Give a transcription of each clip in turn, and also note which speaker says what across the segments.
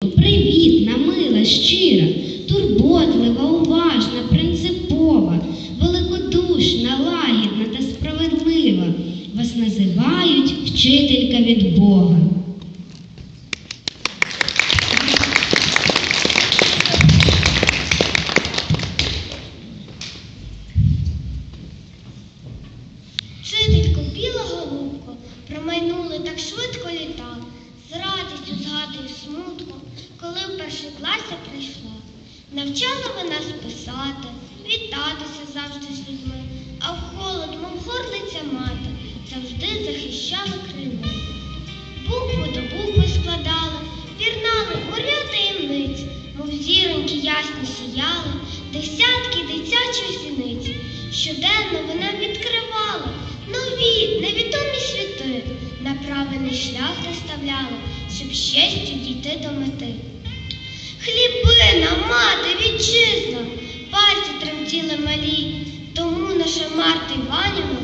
Speaker 1: Привітна, мила, щира, турботлива, уважна, принципова, великодушна, лагідна та справедлива. Вас називають вчителька від Бога.
Speaker 2: Вчителько, біла голубко, промайнули так швидко літа, з радістю згадую смутку, коли в перший клас я прийшла. Навчала ви нас писати, вітатися завжди з людьми, а в холод, мов горлиця мати, завжди захищала крильми. Букву до букви складали, пірнали моря таємниць, мов зіроньки ясні сіяли, десятки дитячих зіниць. Щоденно ви нам відкривали нові, невідомі світи, на правильний шлях наставляли, щоб з честю дійти до мети. Хлібина, мати, вітчизна, пальці тремтіли малі, тому наша Марта Іванівна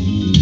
Speaker 2: Mm-hmm.